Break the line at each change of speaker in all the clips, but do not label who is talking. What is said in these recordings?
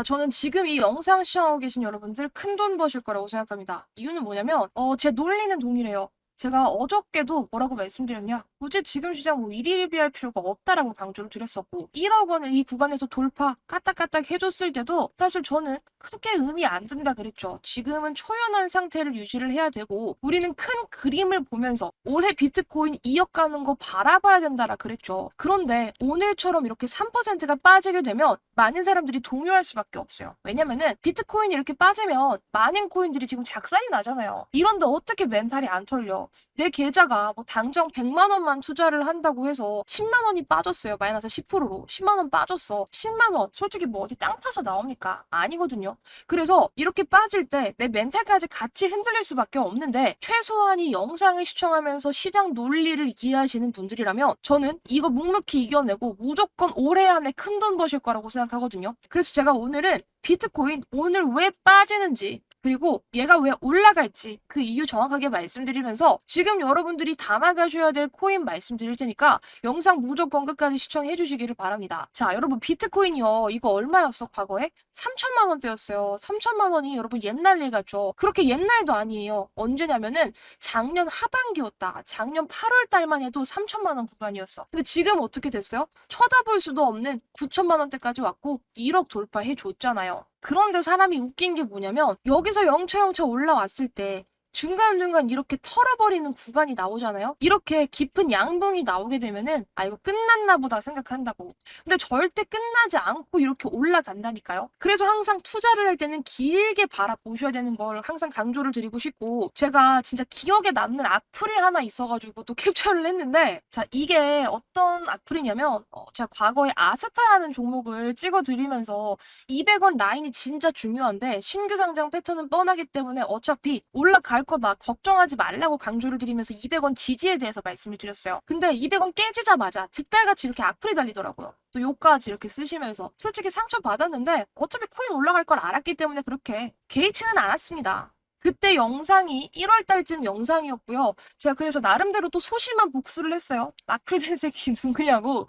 아, 저는 지금 이 영상 시청하고 계신 여러분들 큰 돈 버실 거라고 생각합니다. 이유는 뭐냐면, 어, 제 논리는 동일해요. 제가 어저께도 뭐라고 말씀드렸냐? 굳이 지금 시장 뭐 일일 비할 필요가 없다라고 강조를 드렸었고, 1억 원을 이 구간에서 돌파, 까딱까딱 해줬을 때도 사실 저는 크게 의미 안 든다 그랬죠. 지금은 초연한 상태를 유지를 해야 되고, 우리는 큰 그림을 보면서 올해 비트코인 2억 가는 거 바라봐야 된다라 그랬죠. 그런데 오늘처럼 이렇게 3%가 빠지게 되면 많은 사람들이 동요할 수밖에 없어요. 왜냐면은 비트코인이 이렇게 빠지면 많은 코인들이 지금 작살이 나잖아요. 이런데 어떻게 멘탈이 안 털려? 내 계좌가 뭐 당장 100만 원만 투자를 한다고 해서 10만 원이 빠졌어요. 마이너스 10%로. 10만 원 빠졌어. 10만 원. 솔직히 뭐 어디 땅 파서 나옵니까? 아니거든요. 그래서 이렇게 빠질 때 내 멘탈까지 같이 흔들릴 수밖에 없는데 최소한 이 영상을 시청하면서 시장 논리를 이해하시는 분들이라면 저는 이거 묵묵히 이겨내고 무조건 올해 안에 큰 돈 버실 거라고 생각하거든요. 그래서 제가 오늘은 비트코인 오늘 왜 빠지는지 그리고 얘가 왜 올라갈지 그 이유 정확하게 말씀드리면서 지금 여러분들이 담아가셔야 될 코인 말씀드릴 테니까 영상 무조건 끝까지 시청해 주시기를 바랍니다. 자, 여러분 비트코인이요. 이거 얼마였어 과거에? 3천만 원대였어요. 3천만 원이 여러분 옛날 일 같죠? 그렇게 옛날도 아니에요. 언제냐면은 작년 하반기였다. 작년 8월 달만 해도 3천만 원 구간이었어. 근데 지금 어떻게 됐어요? 쳐다볼 수도 없는 9천만 원대까지 왔고 1억 돌파해 줬잖아요. 그런데 사람이 웃긴 게 뭐냐면 여기서 영차영차 올라왔을 때 중간중간 이렇게 털어버리는 구간이 나오잖아요. 이렇게 깊은 양봉이 나오게 되면은 아 이거 끝났나 보다 생각한다고. 근데 절대 끝나지 않고 이렇게 올라간다니까요. 그래서 항상 투자를 할 때는 길게 바라보셔야 되는 걸 항상 강조를 드리고 싶고 제가 진짜 기억에 남는 악플이 하나 있어가지고 또 캡처를 했는데 자 이게 어떤 악플이냐면 어, 제가 과거에 아스타라는 종목을 찍어드리면서 200원 라인이 진짜 중요한데 신규 상장 패턴은 뻔하기 때문에 어차피 올라갈 거다 걱정하지 말라고 강조를 드리면서 200원 지지에 대해서 말씀을 드렸어요. 근데 200원 깨지자마자 득달같이 이렇게 악플이 달리더라고요. 또 욕까지 이렇게 쓰시면서 솔직히 상처 받았는데 어차피 코인 올라갈 걸 알았기 때문에 그렇게 개의치는 않았습니다. 그때 영상이 1월 달쯤 영상이었고요. 제가 그래서 나름대로 또 소심한 복수를 했어요. 악플된 새끼 누구냐고.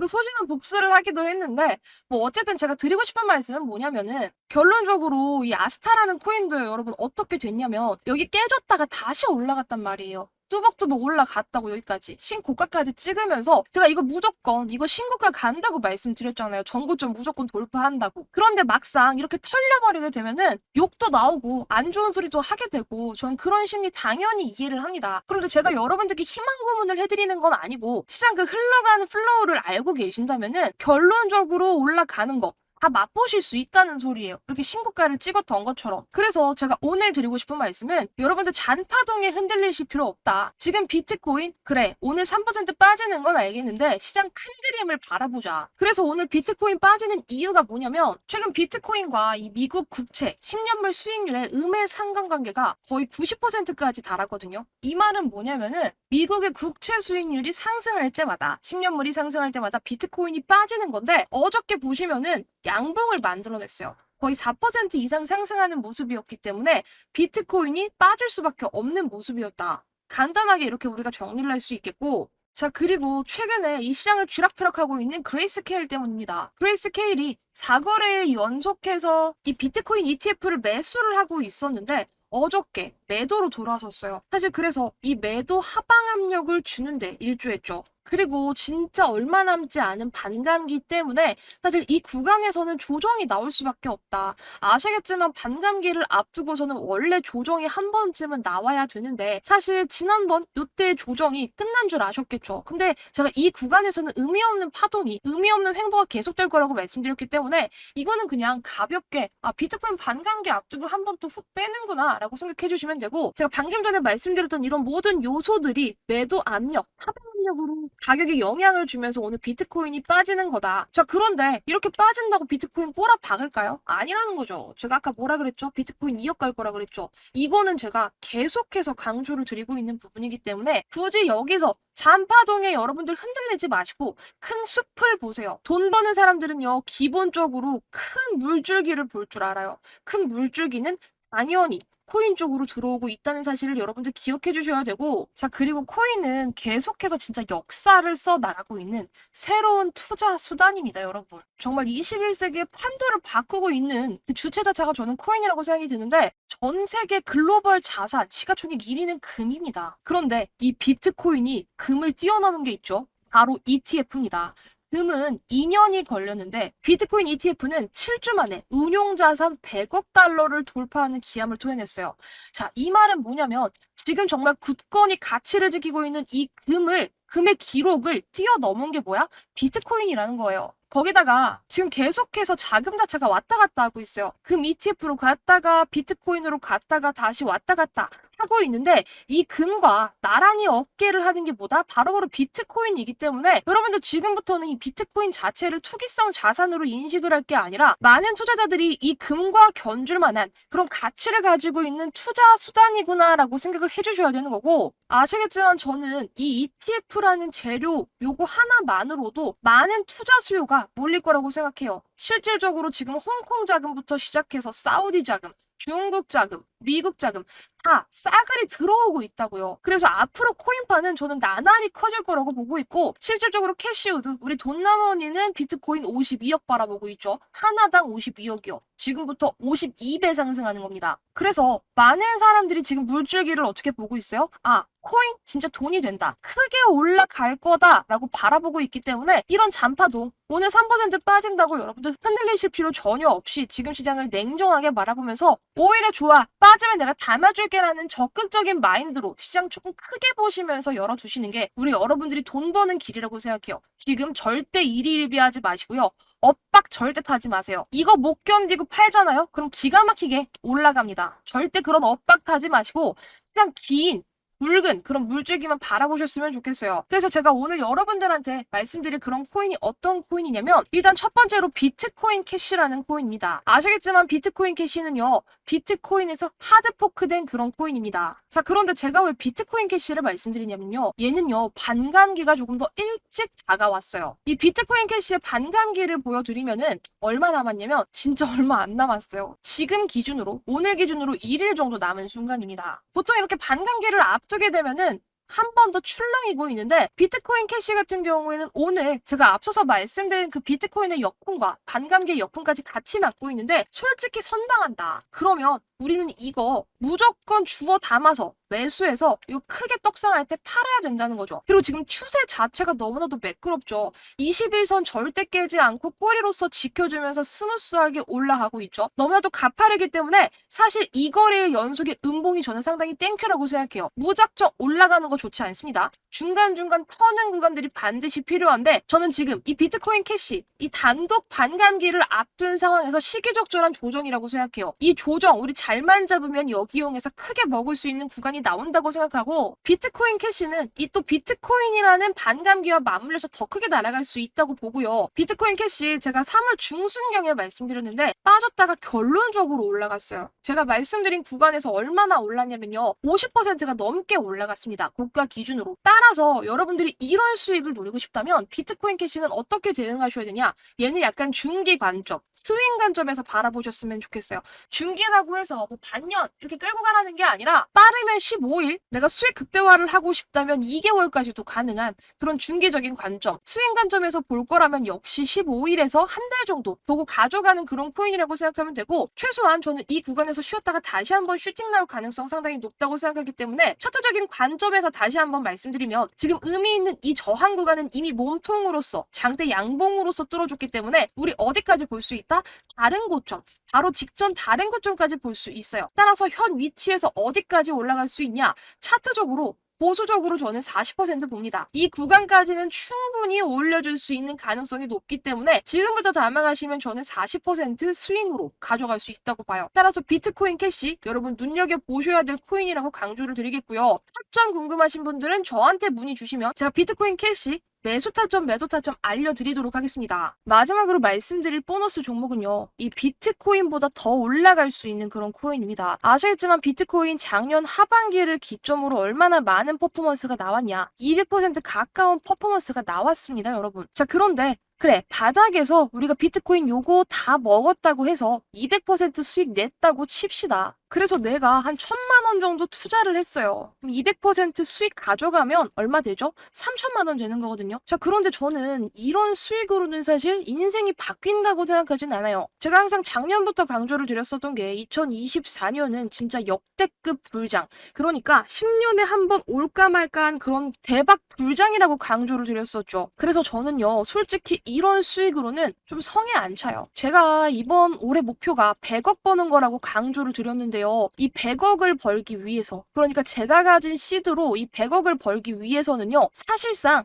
또 소심한 복수를 하기도 했는데 뭐 어쨌든 제가 드리고 싶은 말씀은 뭐냐면은 결론적으로 이 아스타라는 코인도 여러분 어떻게 됐냐면 여기 깨졌다가 다시 올라갔단 말이에요. 뚜벅뚜벅 올라갔다고 여기까지 신고가까지 찍으면서 제가 이거 무조건 이거 신고가 간다고 말씀드렸잖아요. 전고점 무조건 돌파한다고. 그런데 막상 이렇게 털려버리게 되면은 욕도 나오고 안 좋은 소리도 하게 되고 전 그런 심리 당연히 이해를 합니다. 그런데 제가 여러분들께 희망 고문을 해드리는 건 아니고 시장 그 흘러가는 플로우를 알고 계신다면은 결론적으로 올라가는 거 다 맛보실 수 있다는 소리예요. 그렇게 신고가를 찍었던 것처럼. 그래서 제가 오늘 드리고 싶은 말씀은 여러분들 잔파동에 흔들리실 필요 없다. 지금 비트코인 그래 오늘 3% 빠지는 건 알겠는데 시장 큰 그림을 바라보자. 그래서 오늘 비트코인 빠지는 이유가 뭐냐면 최근 비트코인과 이 미국 국채 10년물 수익률의 음의 상관관계가 거의 90%까지 달하거든요. 이 말은 뭐냐면은 미국의 국채 수익률이 상승할 때마다 10년물이 상승할 때마다 비트코인이 빠지는 건데 어저께 보시면은 양봉을 만들어냈어요. 거의 4% 이상 상승하는 모습이었기 때문에 비트코인이 빠질 수밖에 없는 모습이었다. 간단하게 이렇게 우리가 정리를 할 수 있겠고 자, 그리고 최근에 이 시장을 쥐락펴락하고 있는 그레이스케일 때문입니다. 그레이스케일이 4거래일 연속해서 이 비트코인 ETF를 매수를 하고 있었는데 어저께 매도로 돌아섰어요. 사실 그래서 이 매도 하방 압력을 주는데 일조했죠. 그리고 진짜 얼마 남지 않은 반감기 때문에 사실 이 구간에서는 조정이 나올 수밖에 없다. 아시겠지만 반감기를 앞두고서는 원래 조정이 한 번쯤은 나와야 되는데 사실 지난번 요때 조정이 끝난 줄 아셨겠죠. 근데 제가 이 구간에서는 의미 없는 파동이 의미 없는 횡보가 계속될 거라고 말씀드렸기 때문에 이거는 그냥 가볍게 아 비트코인 반감기 앞두고 한 번 또 훅 빼는구나 라고 생각해 주시면 되고 제가 방금 전에 말씀드렸던 이런 모든 요소들이 매도 압력, 하방 압력으로 가격에 영향을 주면서 오늘 비트코인이 빠지는 거다. 자, 그런데 이렇게 빠진다고 비트코인 꼬라 박을까요? 아니라는 거죠. 제가 아까 뭐라 그랬죠? 비트코인 2억 갈 거라 그랬죠. 이거는 제가 계속해서 강조를 드리고 있는 부분이기 때문에 굳이 여기서 잔파동에 여러분들 흔들리지 마시고 큰 숲을 보세요. 돈 버는 사람들은요, 기본적으로 큰 물줄기를 볼 줄 알아요. 큰 물줄기는 당연히 코인 쪽으로 들어오고 있다는 사실을 여러분들 기억해 주셔야 되고 자 그리고 코인은 계속해서 진짜 역사를 써 나가고 있는 새로운 투자 수단입니다 여러분. 정말 21세기의 판도를 바꾸고 있는 그 주체 자체가 저는 코인이라고 생각이 드는데 전 세계 글로벌 자산 시가총액 1위는 금입니다. 그런데 이 비트코인이 금을 뛰어넘은 게 있죠. 바로 ETF입니다 금은 2년이 걸렸는데 비트코인 ETF는 7주 만에 운용자산 100억 달러를 돌파하는 기함을 토해냈어요. 자, 이 말은 뭐냐면 지금 정말 굳건히 가치를 지키고 있는 이 금을 금의 기록을 뛰어넘은 게 뭐야? 비트코인이라는 거예요. 거기다가 지금 계속해서 자금 자체가 왔다 갔다 하고 있어요. 금 ETF로 갔다가 비트코인으로 갔다가 다시 왔다 갔다 하고 있는데 이 금과 나란히 어깨를 하는 게 뭐다? 바로 바로 비트코인이기 때문에 여러분들 지금부터는 이 비트코인 자체를 투기성 자산으로 인식을 할 게 아니라 많은 투자자들이 이 금과 견줄 만한 그런 가치를 가지고 있는 투자 수단이구나라고 생각을 해주셔야 되는 거고 아시겠지만 저는 이 ETF라는 재료 요거 하나만으로도 많은 투자 수요가 몰릴 거라고 생각해요. 실질적으로 지금 홍콩 자금부터 시작해서 사우디 자금, 중국 자금, 미국 자금 다 싸그리 들어오고 있다고요. 그래서 앞으로 코인파는 저는 나날이 커질 거라고 보고 있고 실질적으로 캐시우드 우리 돈나머니는 비트코인 52억 바라보고 있죠. 하나당 52억이요. 지금부터 52배 상승하는 겁니다. 그래서 많은 사람들이 지금 물줄기를 어떻게 보고 있어요? 아 코인 진짜 돈이 된다. 크게 올라갈 거다라고 바라보고 있기 때문에 이런 잔파도 오늘 3% 빠진다고 여러분들 흔들리실 필요 전혀 없이 지금 시장을 냉정하게 바라보면서 오히려 좋아 빠 지면 내가 담아줄게라는 적극적인 마인드로 시장 조금 크게 보시면서 열어두시는 게 우리 여러분들이 돈 버는 길이라고 생각해요. 지금 절대 일희일비하지 마시고요. 엇박 절대 타지 마세요. 이거 못 견디고 팔잖아요? 그럼 기가 막히게 올라갑니다. 절대 그런 엇박 타지 마시고 그냥 긴 굵은 그런 물줄기만 바라보셨으면 좋겠어요. 그래서 제가 오늘 여러분들한테 말씀드릴 그런 코인이 어떤 코인이냐면 일단 첫 번째로 비트코인 캐시라는 코인입니다. 아시겠지만 비트코인 캐시는요. 비트코인에서 하드포크된 그런 코인입니다. 자 그런데 제가 왜 비트코인 캐시를 말씀드리냐면요. 얘는요. 반감기가 조금 더 일찍 다가왔어요. 이 비트코인 캐시의 반감기를 보여드리면은 얼마 남았냐면 진짜 얼마 안 남았어요. 지금 기준으로 오늘 기준으로 1일 정도 남은 순간입니다. 보통 이렇게 반감기를 앞 두게 되면은 한 번 더 출렁이고 있는데 비트코인 캐시 같은 경우에는 오늘 제가 앞서서 말씀드린 그 비트코인의 역풍과 반감기의 역풍까지 같이 맞고 있는데 솔직히 선방한다. 그러면 우리는 이거 무조건 주워 담아서 매수해서 이거 크게 떡상할 때 팔아야 된다는 거죠. 그리고 지금 추세 자체가 너무나도 매끄럽죠. 21선 절대 깨지 않고 꼬리로서 지켜주면서 스무스하게 올라가고 있죠. 너무나도 가파르기 때문에 사실 이 거래의 연속의 음봉이 저는 상당히 땡큐라고 생각해요. 무작정 올라가는 거 좋지 않습니다. 중간중간 터는 구간들이 반드시 필요한데 저는 지금 이 비트코인 캐시 이 단독 반감기를 앞둔 상황에서 시기적절한 조정이라고 생각해요. 이 조정 우리 잘만 잡으면 여기 이용해서 크게 먹을 수 있는 구간이 나온다고 생각하고 비트코인 캐시는 이 또 비트코인이라는 반감기와 맞물려서 더 크게 날아갈 수 있다고 보고요. 비트코인 캐시 제가 3월 중순경에 말씀드렸는데 빠졌다가 결론적으로 올라갔어요. 제가 말씀드린 구간에서 얼마나 올랐냐면요. 50%가 넘게 올라갔습니다. 고가 기준으로. 따라서 여러분들이 이런 수익을 노리고 싶다면 비트코인 캐시는 어떻게 대응하셔야 되냐? 얘는 약간 중기 관점. 스윙 관점에서 바라보셨으면 좋겠어요. 중기라고 해서 뭐 반년 이렇게 끌고 가라는 게 아니라 빠르면 15일 내가 수익 극대화를 하고 싶다면 2개월까지도 가능한 그런 중기적인 관점. 스윙 관점에서 볼 거라면 역시 15일에서 한 달 정도 보고 가져가는 그런 코인이라고 생각하면 되고 최소한 저는 이 구간에서 쉬었다가 다시 한번 슈팅 나올 가능성 상당히 높다고 생각하기 때문에 차트적인 관점에서 다시 한번 말씀드리면 지금 의미 있는 이 저항 구간은 이미 몸통으로서 장대 양봉으로서 뚫어줬기 때문에 우리 어디까지 볼 수 있다? 다른 고점, 바로 직전 다른 고점까지 볼 수 있어요. 따라서 현 위치에서 어디까지 올라갈 수 있냐? 차트적으로 보수적으로 저는 40% 봅니다. 이 구간까지는 충분히 올려줄 수 있는 가능성이 높기 때문에 지금부터 담아가시면 저는 40% 스윙으로 가져갈 수 있다고 봐요. 따라서 비트코인 캐시 여러분 눈여겨보셔야 될 코인이라고 강조를 드리겠고요. 타점 궁금하신 분들은 저한테 문의 주시면 제가 비트코인 캐시 매수 타점, 매도 타점 알려드리도록 하겠습니다. 마지막으로 말씀드릴 보너스 종목은요. 이 비트코인보다 더 올라갈 수 있는 그런 코인입니다. 아시겠지만 비트코인 작년 하반기를 기점으로 얼마나 많은 퍼포먼스가 나왔냐. 200% 가까운 퍼포먼스가 나왔습니다, 여러분. 자, 그런데 그래, 바닥에서 우리가 비트코인 요거 다 먹었다고 해서 200% 수익 냈다고 칩시다. 그래서 내가 한 천만 원 정도 투자를 했어요. 그럼 200% 수익 가져가면 얼마 되죠? 3천만 원 되는 거거든요. 자, 그런데 저는 이런 수익으로는 사실 인생이 바뀐다고 생각하진 않아요. 제가 항상 작년부터 강조를 드렸었던 게 2024년은 진짜 역대급 불장. 그러니까 10년에 한 번 올까 말까 한 그런 대박 불장이라고 강조를 드렸었죠. 그래서 저는요, 솔직히 이런 수익으로는 좀 성에 안 차요. 제가 이번 올해 목표가 100억 버는 거라고 강조를 드렸는데요. 이 100억을 벌기 위해서, 그러니까 제가 가진 시드로 이 100억을 벌기 위해서는요, 사실상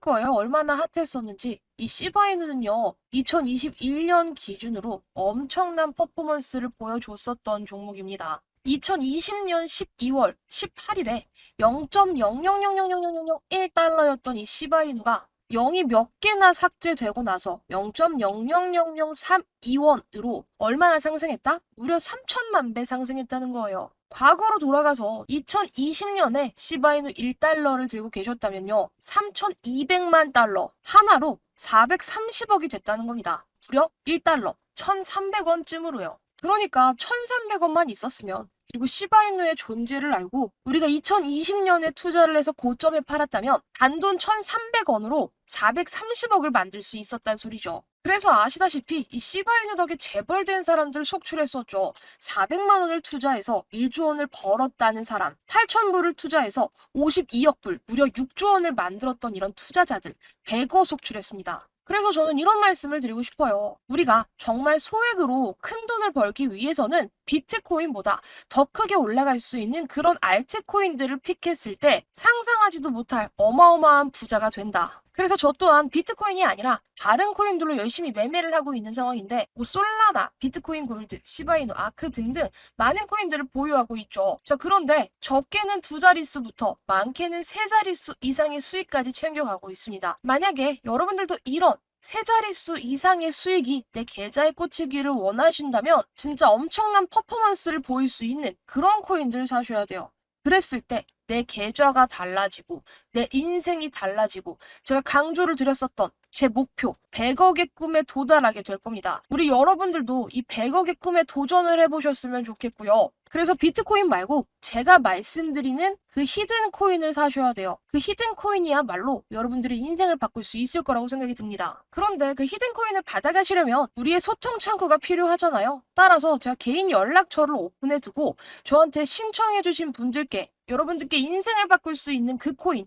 거예요. 얼마나 핫했었는지. 이 시바이누는요, 2021년 기준으로 엄청난 퍼포먼스를 보여줬었던 종목입니다. 2020년 12월 18일에 0.000000001달러였던 이 시바이누가 0이 몇 개나 삭제되고 나서 0.000032원으로 얼마나 상승했다? 무려 3천만 배 상승했다는 거예요. 과거로 돌아가서 2020년에 시바이누 1달러를 들고 계셨다면요. 3,200만 달러 하나로 430억이 됐다는 겁니다. 무려 1달러 1,300원쯤으로요. 그러니까 1,300원만 있었으면 그리고 시바이누의 존재를 알고 우리가 2020년에 투자를 해서 고점에 팔았다면 단돈 1,300원으로 430억을 만들 수 있었다는 소리죠. 그래서 아시다시피 이 시바이누 덕에 재벌된 사람들 속출했었죠. 400만 원을 투자해서 1조 원을 벌었다는 사람, 8천 불을 투자해서 52억 불, 무려 6조 원을 만들었던 이런 투자자들 100억 속출했습니다. 그래서 저는 이런 말씀을 드리고 싶어요. 우리가 정말 소액으로 큰 돈을 벌기 위해서는 비트코인보다 더 크게 올라갈 수 있는 그런 알트코인들을 픽했을 때 상상하지도 못할 어마어마한 부자가 된다. 그래서 저 또한 비트코인이 아니라 다른 코인들로 열심히 매매를 하고 있는 상황인데 뭐 솔라나, 비트코인 골드, 시바이누, 아크 등등 많은 코인들을 보유하고 있죠. 자 그런데 적게는 두 자릿수부터 많게는 세 자릿수 이상의 수익까지 챙겨가고 있습니다. 만약에 여러분들도 이런 세 자릿수 이상의 수익이 내 계좌에 꽂히기를 원하신다면 진짜 엄청난 퍼포먼스를 보일 수 있는 그런 코인들을 사셔야 돼요. 그랬을 때 내 계좌가 달라지고 내 인생이 달라지고 제가 강조를 드렸었던 제 목표 100억의 꿈에 도달하게 될 겁니다. 우리 여러분들도 이 100억의 꿈에 도전을 해보셨으면 좋겠고요. 그래서 비트코인 말고 제가 말씀드리는 그 히든 코인을 사셔야 돼요. 그 히든 코인이야말로 여러분들의 인생을 바꿀 수 있을 거라고 생각이 듭니다. 그런데 그 히든 코인을 받아가시려면 우리의 소통 창구가 필요하잖아요. 따라서 제가 개인 연락처를 오픈해 두고 저한테 신청해 주신 분들께 여러분들께 인생을 바꿀 수 있는 그 코인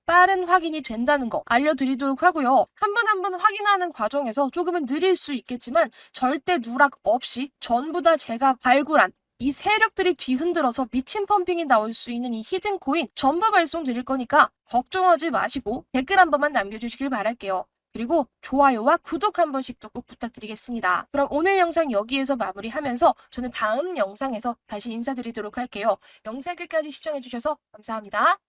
빠른 확인이 된다는 거 알려드리도록 하고요. 한번한번 확인하는 과정에서 조금은 느릴 수 있겠지만 절대 누락 없이 전부 다 제가 발굴한 이 세력들이 뒤흔들어서 미친 펌핑이 나올 수 있는 이 히든 코인 전부 발송 드릴 거니까 걱정하지 마시고 댓글 한 번만 남겨주시길 바랄게요. 그리고 좋아요와 구독 한 번씩도 꼭 부탁드리겠습니다. 그럼 오늘 영상 여기에서 마무리하면서 저는 다음 영상에서 다시 인사드리도록 할게요. 영상 끝까지 시청해주셔서 감사합니다.